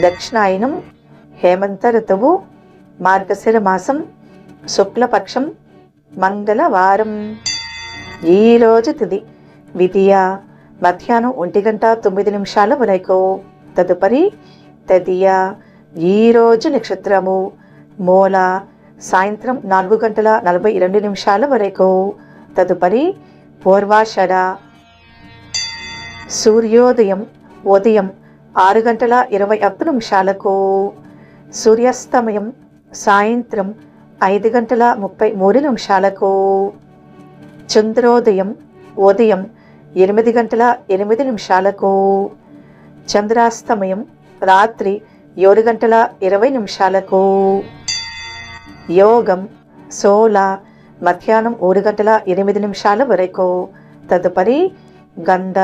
దక్షిణాయనం హేమంత ఋతువు మార్గశిర మాసం శుక్లపక్షం మంగళవారం. ఈరోజు తిది. విధియ మధ్యాహ్నం ఒంటి గంట తొమ్మిది నిమిషాల వరకు. తదుపరి తదియ ఈరోజు నక్షత్రము మూల సాయంత్రం నాలుగు గంటల నలభై రెండు నిమిషాల వరకు. తదుపరి పూర్వాషడ సూర్యోదయం ఉదయం ఆరు గంటల ఇరవై ఒక్క నిమిషాలకు సూర్యాస్తమయం సాయంత్రం ఐదు గంటల ముప్పై మూడు నిమిషాలకు. చంద్రోదయం ఉదయం ఎనిమిది గంటల ఎనిమిది నిమిషాలకు. చంద్రాస్తమయం రాత్రి ఏడు గంటల ఇరవై నిమిషాలకు. యోగం సోల మధ్యాహ్నం మూడు గంటల ఎనిమిది నిమిషాల వరకు. తదుపరి గంధ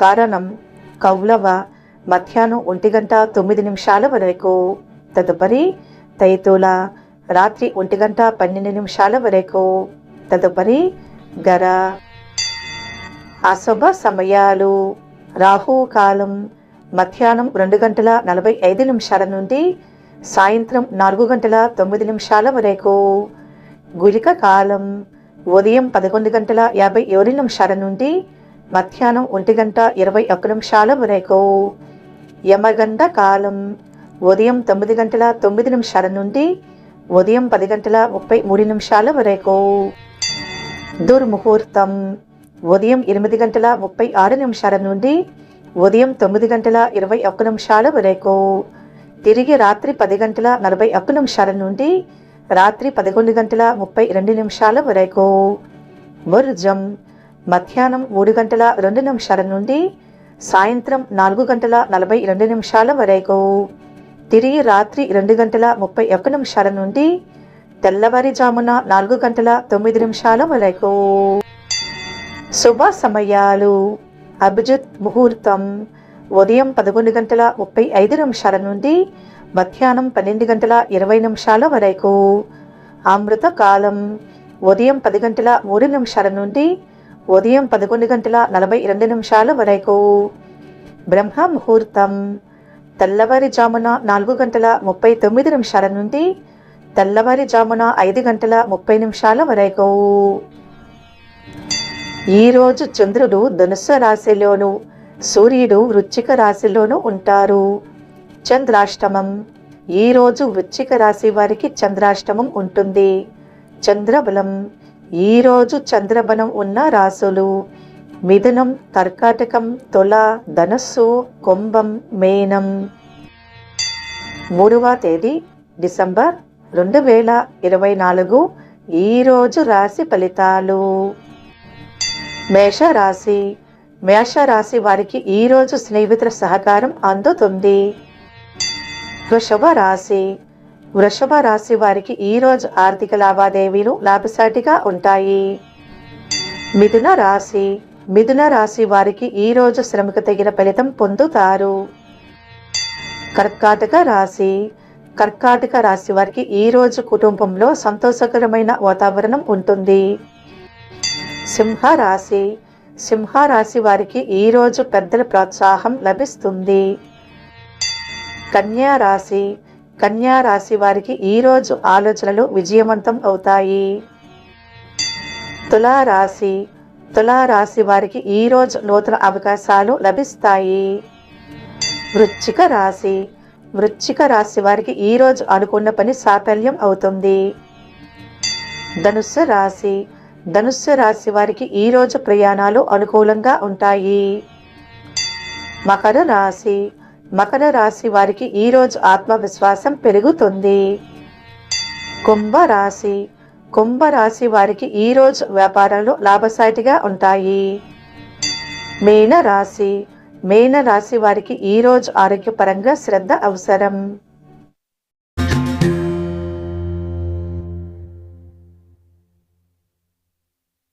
కరణం కౌలవ మధ్యాహ్నం ఒంటి గంట తొమ్మిది నిమిషాల వరకు. తదుపరి తైతూల రాత్రి ఒంటి గంట పన్నెండు నిమిషాల వరకు. తదుపరి గర అశుభ సమయాలు. రాహుకాలం మధ్యాహ్నం రెండు గంటల నలభై ఐదు నిమిషాల నుండి సాయంత్రం నాలుగు గంటల తొమ్మిది నిమిషాల వరకు. గుళిక కాలం ఉదయం పదకొండు గంటల యాభై ఏడు నిమిషాల నుండి మధ్యాహ్నం ఒంటి గంట ఇరవై ఒక్క నిమిషాల వరకు. యమగండ కాలం. ఉదయం తొమ్మిది గంటల తొమ్మిది నిమిషాల నుండి ఉదయం పది గంటల ముప్పై మూడు నిమిషాల వరకు. దుర్ముహూర్తం. ఉదయం ఎనిమిది గంటల ముప్పై ఆరు నిమిషాల నుండి ఉదయం తొమ్మిది గంటల ఇరవై ఒక్క నిమిషాల వరకు. తిరిగి రాత్రి పది గంటల నలభై ఒక్క నిమిషాల నుండి రాత్రి పదకొండు గంటల ముప్పై రెండు నిమిషాల వరకు. వర్జం. మధ్యాహ్నం మూడు గంటల రెండు నిమిషాల నుండి సాయంత్రం నాలుగు గంటల నలభై రెండు నిమిషాల వరకు. తిరిగి రాత్రి రెండు గంటల ముప్పై ఒక్క నిమిషాల నుండి తెల్లవారిజామున నాలుగు గంటల తొమ్మిది నిమిషాల వరకు. శుభ సమయాలు. అభిజిత్ ముహూర్తం. ఉదయం పదకొండు గంటల ముప్పై ఐదు నిమిషాల నుండి మధ్యాహ్నం పన్నెండు గంటల ఇరవై నిమిషాల వరకు. అమృత కాలం ఉదయం పది గంటల మూడు నిమిషాల నుండి ఉదయం పదకొండు గంటల నలభై రెండు నిమిషాల వరకు. బ్రహ్మ ముహూర్తం తెల్లవారిజామున నాలుగు గంటల ముప్పై తొమ్మిది నిమిషాల నుండి తెల్లవారిజామున ఐదు గంటల ముప్పై నిమిషాల వరకు. ఈరోజు చంద్రుడు ధనుస్సు రాశిలోను సూర్యుడు వృచ్చిక రాశిలోను ఉంటారు. చంద్రాష్టమం. ఈరోజు వృచ్చిక రాశి వారికి చంద్రాష్టమం ఉంటుంది. చంద్రబలం. ఈరోజు చంద్రబలం ఉన్న రాసులు. మిథునం కర్కాటకం తుల ధనస్సు కుంభం మేనం. మూడవ తేదీ డిసెంబర్ రెండు వేల ఇరవై నాలుగు. ఈరోజు రాశి ఫలితాలు. మేషరాశి. మేషరాశి వారికి ఈరోజు స్నేహితుల సహకారం అందుతుంది. వృషభ రాశి. వృషభ రాశి వారికి ఈరోజు ఆర్థిక లావాదేవీలు లాభసాటిగా ఉంటాయి. మిథున రాశి. మిథున రాశి వారికి ఈరోజు శ్రమకు తగిన ఫలితం పొందుతారు. కర్కాటక రాశి. కర్కాటక రాశి వారికి ఈరోజు కుటుంబంలో సంతోషకరమైన వాతావరణం ఉంటుంది. సింహ రాశి. సింహ రాశి వారికి ఈరోజు పెద్దల ప్రోత్సాహం లభిస్తుంది. కన్యా రాశి. కన్యా రాశి వారికి ఈరోజు ఆలోచనలు విజయవంతం అవుతాయి. తులా రాశి తులా రాశి వారికి ఈరోజు నూతన అవకాశాలు లభిస్తాయి. వృశ్చిక రాశి వృశ్చిక రాశి వారికి ఈరోజు అనుకున్న పని సాఫల్యం అవుతుంది. ధనుస్సు రాశి ధనుస్సు రాశి వారికి ఈరోజు ప్రయాణాలు అనుకూలంగా ఉంటాయి. మకర రాశి మకర రాశి వారికి ఈరోజు ఆత్మవిశ్వాసం పెరుగుతుంది. కుంభ రాశి. కుంభ రాశి వారికి ఈరోజు వ్యాపారాలు లాభసాటిగా ఉంటాయి. మీనరాశి రాశి. రాశి వారికి ఈరోజు ఆరోగ్యపరంగా శ్రద్ధ అవసరం.